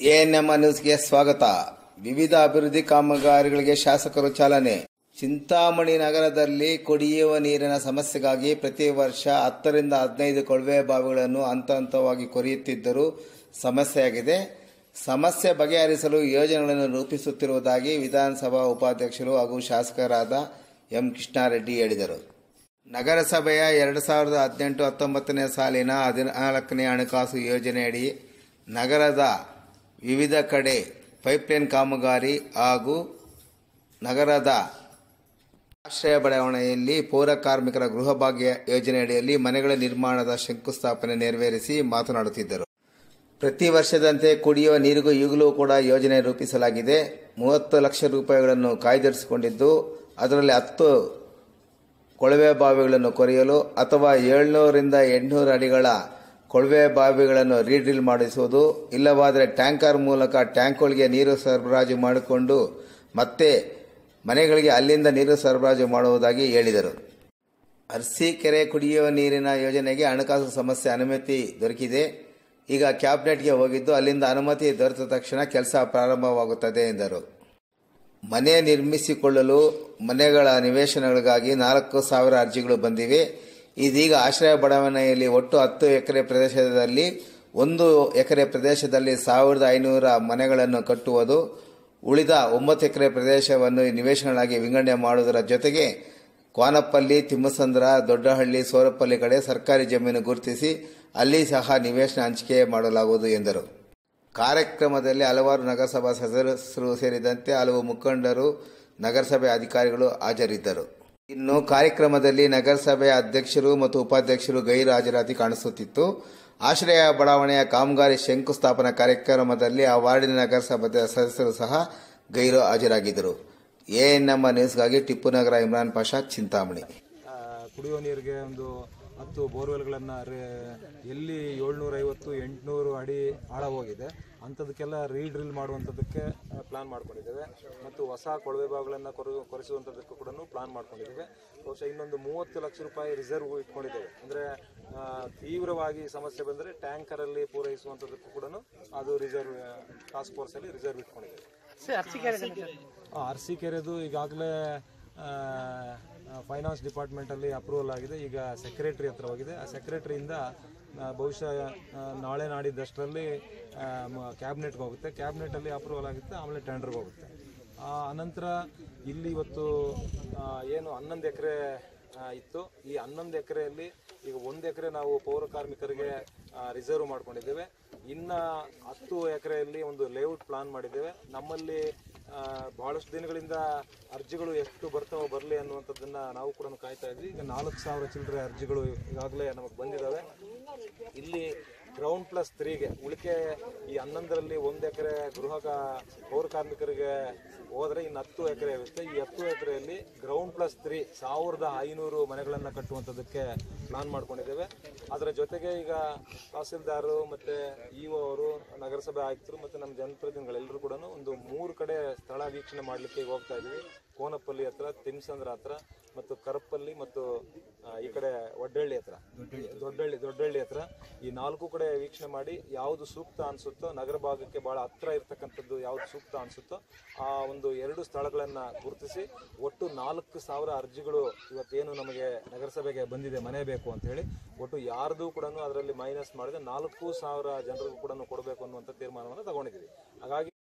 ANM ನ್ಯೂಸ್ಗೆ ಸ್ವಾಗತ. ವಿವಿಧ ಅಭಿವೃದ್ಧಿ ಕಾಮಗಾರಿಗಳಿಗೆ ಶಾಸಕರು ಚಾಲನೆ. ಚಿಂತಾಮಣಿ ನಗರದಲ್ಲಿ ಕುಡಿಯುವ ನೀರಿನ ಸಮಸ್ಯೆಗಾಗಿ ಪ್ರತಿ ವರ್ಷ ಹತ್ತರಿಂದ ಹದಿನೈದು ಕೊಳವೆ ಬಾವಿಗಳನ್ನು ಹಂತ ಹಂತವಾಗಿ ಕೊರೆಯುತ್ತಿದ್ದರೂ ಸಮಸ್ಯೆಯಾಗಿದೆ. ಸಮಸ್ಯೆ ಬಗೆಹರಿಸಲು ಯೋಜನೆಗಳನ್ನು ರೂಪಿಸುತ್ತಿರುವುದಾಗಿ ವಿಧಾನಸಭಾ ಉಪಾಧ್ಯಕ್ಷರು ಹಾಗೂ ಶಾಸಕರಾದ ಎಂ ಕೃಷ್ಣಾರೆಡ್ಡಿ ಹೇಳಿದರು. ನಗರಸಭೆಯ ಎರಡು ಸಾವಿರದ ಹದಿನೆಂಟು ಹತ್ತೊಂಬತ್ತನೇ ಸಾಲಿನ ಹದಿನಾಲ್ಕನೇ ಹಣಕಾಸು ಯೋಜನೆಯಡಿ ನಗರದ ವಿವಿಧ ಕಡೆ ಪೈಪ್ಲೈನ್ ಕಾಮಗಾರಿ ಹಾಗೂ ನಗರದ ಆಶ್ರಯ ಬಡಾವಣೆಯಲ್ಲಿ ಪೌರ ಕಾರ್ಮಿಕರ ಗೃಹ ಭಾಗ್ಯ ಯೋಜನೆಯಡಿಯಲ್ಲಿ ಮನೆಗಳ ನಿರ್ಮಾಣದ ಶಂಕುಸ್ಥಾಪನೆ ನೆರವೇರಿಸಿ ಮಾತನಾಡುತ್ತಿದ್ದರು. ಪ್ರತಿ ವರ್ಷದಂತೆ ಕುಡಿಯುವ ನೀರಿಗೂ ಈಗಲೂ ಕೂಡ ಯೋಜನೆ ರೂಪಿಸಲಾಗಿದೆ. ಮೂವತ್ತು ಲಕ್ಷ ರೂಪಾಯಿಗಳನ್ನು ಕಾಯ್ದಿರಿಸಿಕೊಂಡಿದ್ದು, ಅದರಲ್ಲಿ ಹತ್ತು ಕೊಳವೆ ಬಾವಿಗಳನ್ನು ಕೊರೆಯಲು ಅಥವಾ ಏಳ್ನೂರಿಂದ ಎಂಟುನೂರು ಅಡಿಗಳ ಕೊಳವೆ ಬಾವಿಗಳನ್ನು ರೀಡ್ರಿಲ್ ಮಾಡಿಸುವುದು, ಇಲ್ಲವಾದರೆ ಟ್ಯಾಂಕರ್ ಮೂಲಕ ಟ್ಯಾಂಕ್ಗಳಿಗೆ ನೀರು ಸರಬರಾಜು ಮಾಡಿಕೊಂಡು ಮತ್ತೆ ಮನೆಗಳಿಗೆ ಅಲ್ಲಿಂದ ನೀರು ಸರಬರಾಜು ಮಾಡುವುದಾಗಿ ಹೇಳಿದರು. ಅರಸೀಕೆರೆ ಕುಡಿಯುವ ನೀರಿನ ಯೋಜನೆಗೆ ಹಣಕಾಸು ಸಮಸ್ಯೆ ಅನುಮತಿ ದೊರಕಿದೆ. ಈಗ ಕ್ಯಾಬಿನೆಟ್ಗೆ ಹೋಗಿದ್ದು ಅಲ್ಲಿಂದ ಅನುಮತಿ ದೊರೆತ ತಕ್ಷಣ ಕೆಲಸ ಪ್ರಾರಂಭವಾಗುತ್ತದೆ ಎಂದರು. ಮನೆ ನಿರ್ಮಿಸಿಕೊಳ್ಳಲು ಮನೆಗಳ ನಿವೇಶನಗಳಿಗಾಗಿ ನಾಲ್ಕು ಸಾವಿರ ಅರ್ಜಿಗಳು ಬಂದಿವೆ. ಇದೀಗ ಆಶ್ರಯ ಬಡಾವಣೆಯಲ್ಲಿ ಒಟ್ಟು ಹತ್ತು ಎಕರೆ ಪ್ರದೇಶದಲ್ಲಿ ಒಂದು ಎಕರೆ ಪ್ರದೇಶದಲ್ಲಿ ಸಾವಿರದ ಐನೂರ ಮನೆಗಳನ್ನು ಕಟ್ಟುವುದು, ಉಳಿದ ಒಂಬತ್ತು ಎಕರೆ ಪ್ರದೇಶವನ್ನು ನಿವೇಶನಗಳಾಗಿ ವಿಂಗಡಣೆ ಮಾಡುವುದರ ಜೊತೆಗೆ ಕ್ವಾನಪ್ಪಲ್ಲಿ, ತಿಮ್ಮಸಂದ್ರ, ದೊಡ್ಡಹಳ್ಳಿ ಸೋರಪಲ್ಲಿ ಕಡೆ ಸರ್ಕಾರಿ ಜಮೀನು ಗುರುತಿಸಿ ಅಲ್ಲಿ ಸಹ ನಿವೇಶನ ಹಂಚಿಕೆ ಮಾಡಲಾಗುವುದು ಎಂದರು. ಕಾರ್ಯಕ್ರಮದಲ್ಲಿ ಹಲವಾರು ನಗರಸಭಾ ಸದಸ್ಯರು ಸೇರಿದಂತೆ ಹಲವು ಮುಖಂಡರು, ನಗರಸಭೆ ಅಧಿಕಾರಿಗಳು ಹಾಜರಿದ್ದರು. ಇನ್ನು ಕಾರ್ಯಕ್ರಮದಲ್ಲಿ ನಗರಸಭೆ ಅಧ್ಯಕ್ಷರು ಮತ್ತು ಉಪಾಧ್ಯಕ್ಷರು ಗೈರು ಹಾಜರಾತಿ ಕಾಣಿಸುತ್ತಿತ್ತು. ಆಶ್ರಯ ಬಡಾವಣೆಯ ಕಾಮಗಾರಿ ಶಂಕುಸ್ಥಾಪನಾ ಕಾರ್ಯಕ್ರಮದಲ್ಲಿ ಆ ವಾರ್ಡಿನ ನಗರಸಭೆ ಸದಸ್ಯರು ಸಹ ಗೈರು ಹಾಜರಾಗಿದ್ದರು. ಎಎನ್ಎಂ ನ್ಯೂಸ್ಗಾಗಿ ಟಿಪ್ಪು ನಗರ ಇಮ್ರಾನ್ ಪಾಷಾ ಚಿಂತಾಮಣಿ. ಕುಡಿಯುವ ಕುಡಿಯೋ ನೀರಿಗೆ ಒಂದು ಹತ್ತು ಬೋರ್ವೆಲ್ಗಳನ್ನು ಎಲ್ಲಿ ಏಳ್ನೂರ ಐವತ್ತು ಎಂಟುನೂರು ಅಡಿ ಆಳ ಹೋಗಿದೆ ಅಂಥದಕ್ಕೆಲ್ಲ ರೀಡ್ರಿಲ್ ಮಾಡುವಂಥದ್ದಕ್ಕೆ ಪ್ಲಾನ್ ಮಾಡ್ಕೊಂಡಿದ್ದೇವೆ. ಮತ್ತು ಹೊಸ ಕೊಳವೆ ಬಾವಿಗಳನ್ನು ಕೊರ ಕೊರೆಸುವಂಥದ್ದಕ್ಕೂ ಕೂಡ ಪ್ಲಾನ್ ಮಾಡ್ಕೊಂಡಿದ್ದೇವೆ. ಬಹುಶಃ ಇನ್ನೊಂದು ಮೂವತ್ತು ಲಕ್ಷ ರೂಪಾಯಿ ರಿಸರ್ವ್ ಇಟ್ಕೊಂಡಿದ್ದೇವೆ. ಅಂದರೆ ತೀವ್ರವಾಗಿ ಸಮಸ್ಯೆ ಬಂದರೆ ಟ್ಯಾಂಕರಲ್ಲಿ ಪೂರೈಸುವಂಥದ್ದಕ್ಕೂ ಕೂಡ ಅದು ರಿಸರ್ವ್ ಟಾಸ್ಕ್ ಫೋರ್ಸಲ್ಲಿ ರಿಸರ್ವ್ ಇಟ್ಕೊಂಡಿದ್ದೇವೆ. ಅರಸೀಕೆರೆದು ಈಗಾಗಲೇ ಫೈನಾನ್ಸ್ ಡಿಪಾರ್ಟ್ಮೆಂಟಲ್ಲಿ ಅಪ್ರೂವಲ್ ಆಗಿದೆ. ಈಗ ಸೆಕ್ರೆಟ್ರಿ ಹತ್ರ ಹೋಗಿದೆ. ಆ ಸೆಕ್ರೆಟ್ರಿಯಿಂದ ಬಹುಶಃ ನಾಳೆ ನಾಡಿದ್ದಷ್ಟರಲ್ಲಿ ಕ್ಯಾಬಿನೆಟ್ಗೆ ಹೋಗುತ್ತೆ. ಕ್ಯಾಬಿನೆಟಲ್ಲಿ ಅಪ್ರೂವಲ್ ಆಗುತ್ತೆ, ಆಮೇಲೆ ಟೆಂಡರ್ಗೆ ಹೋಗುತ್ತೆ. ಅನಂತರ ಇಲ್ಲಿ ಇವತ್ತು ಏನು ಹನ್ನೊಂದು ಎಕರೆ ಇತ್ತು. ಈ ಹನ್ನೊಂದು ಎಕರೆಯಲ್ಲಿ ಈಗ ಒಂದು ಎಕರೆ ನಾವು ಪೌರ ಕಾರ್ಮಿಕರಿಗೆ ರಿಸರ್ವ್ ಮಾಡ್ಕೊಂಡಿದ್ದೇವೆ. ಇನ್ನ ಹತ್ತು ಎಕರೆಯಲ್ಲಿ ಒಂದು ಲೇಔಟ್ ಪ್ಲಾನ್ ಮಾಡಿದ್ದೇವೆ. ನಮ್ಮಲ್ಲಿ ಬಹಳಷ್ಟು ದಿನಗಳಿಂದ ಅರ್ಜಿಗಳು ಎಷ್ಟು ಬರ್ತಾವೋ ಬರಲಿ ಅನ್ನುವಂಥದ್ದನ್ನು ನಾವು ಕೂಡ ಕಾಯ್ತಾ ಇದ್ವಿ. ಈಗ ನಾಲ್ಕು ಸಾವಿರ ಚಿಲ್ಲರೆ ಅರ್ಜಿಗಳು ಈಗಾಗಲೇ ನಮಗೆ ಬಂದಿದ್ದಾವೆ ಇಲ್ಲಿ ಗ್ರೌಂಡ್ ಪ್ಲಸ್ ತ್ರೀಗೆ ಉಳಿಕೆ ಈ ಹನ್ನೊಂದರಲ್ಲಿ ಒಂದು ಎಕರೆ ಗೃಹ ಪೌರ ಕಾರ್ಮಿಕರಿಗೆ ಹೋದರೆ ಇನ್ನು ಹತ್ತು ಎಕರೆ ಇರುತ್ತೆ. ಈ ಹತ್ತು ಎಕರೆಯಲ್ಲಿ ಗ್ರೌಂಡ್ ಪ್ಲಸ್ ತ್ರೀ ಸಾವಿರದ ಐನೂರು ಮನೆಗಳನ್ನು ಕಟ್ಟುವಂಥದ್ದಕ್ಕೆ ಪ್ಲಾನ್ ಮಾಡ್ಕೊಂಡಿದ್ದೇವೆ. ಅದರ ಜೊತೆಗೆ ಈಗ ತಹಸೀಲ್ದಾರರು ಮತ್ತು ಇ ಒ ಅವರು, ನಗರಸಭೆ ಆಯುಕ್ತರು ಮತ್ತು ನಮ್ಮ ಜನಪ್ರತಿನಿಧಿಗಳೆಲ್ಲರೂ ಕೂಡ ಒಂದು ಮೂರು ಕಡೆ ಸ್ಥಳ ವೀಕ್ಷಣೆ ಮಾಡಲಿಕ್ಕೆ ಹೋಗ್ತಾ ಇದ್ದೀವಿ. ಕೋನಪಲ್ಲಿ ಹತ್ರ ತಿಮ್ಸಂದ್ರ ಹತ್ರ, ಮತ್ತು ಕರಪಲ್ಲಿ ಮತ್ತು ಈ ಕಡೆ ಒಡ್ಡಳ್ಳಿ ಹತ್ರ. ದೊಡ್ಡಳ್ಳಿ ದೊಡ್ಡಳ್ಳಿ ಹತ್ರ. ಈ ನಾಲ್ಕು ಕಡೆ ವೀಕ್ಷಣೆ ಮಾಡಿ ಯಾವುದು ಸೂಕ್ತ ಅನಿಸುತ್ತೋ, ನಗರ ಭಾಗಕ್ಕೆ ಬಹಳ ಹತ್ರ ಇರತಕ್ಕಂಥದ್ದು ಯಾವುದು ಸೂಕ್ತ ಅನಿಸುತ್ತೋ, ಆ ಒಂದು ಎರಡು ಸ್ಥಳಗಳನ್ನ ಗುರುತಿಸಿ, ಒಟ್ಟು ನಾಲ್ಕು ಸಾವಿರ ಅರ್ಜಿಗಳು ಇವತ್ತೇನು ನಮಗೆ ನಗರಸಭೆಗೆ ಬಂದಿದೆ, ಮನೆ ಬೇಕು ಅಂತ ಹೇಳಿ, ಒಟ್ಟು ಯಾರ್ದು ಕೂಡ ಅದರಲ್ಲಿ ಮೈನಸ್ ಮಾಡಿದ್ರೆ ನಾಲ್ಕು ಸಾವಿರ ಜನರಿಗೂ ಕೂಡ ಕೊಡಬೇಕು ಅನ್ನುವಂಥ ತೀರ್ಮಾನವನ್ನು ತಗೊಂಡಿದ್ದೀವಿ. ಹಾಗಾಗಿ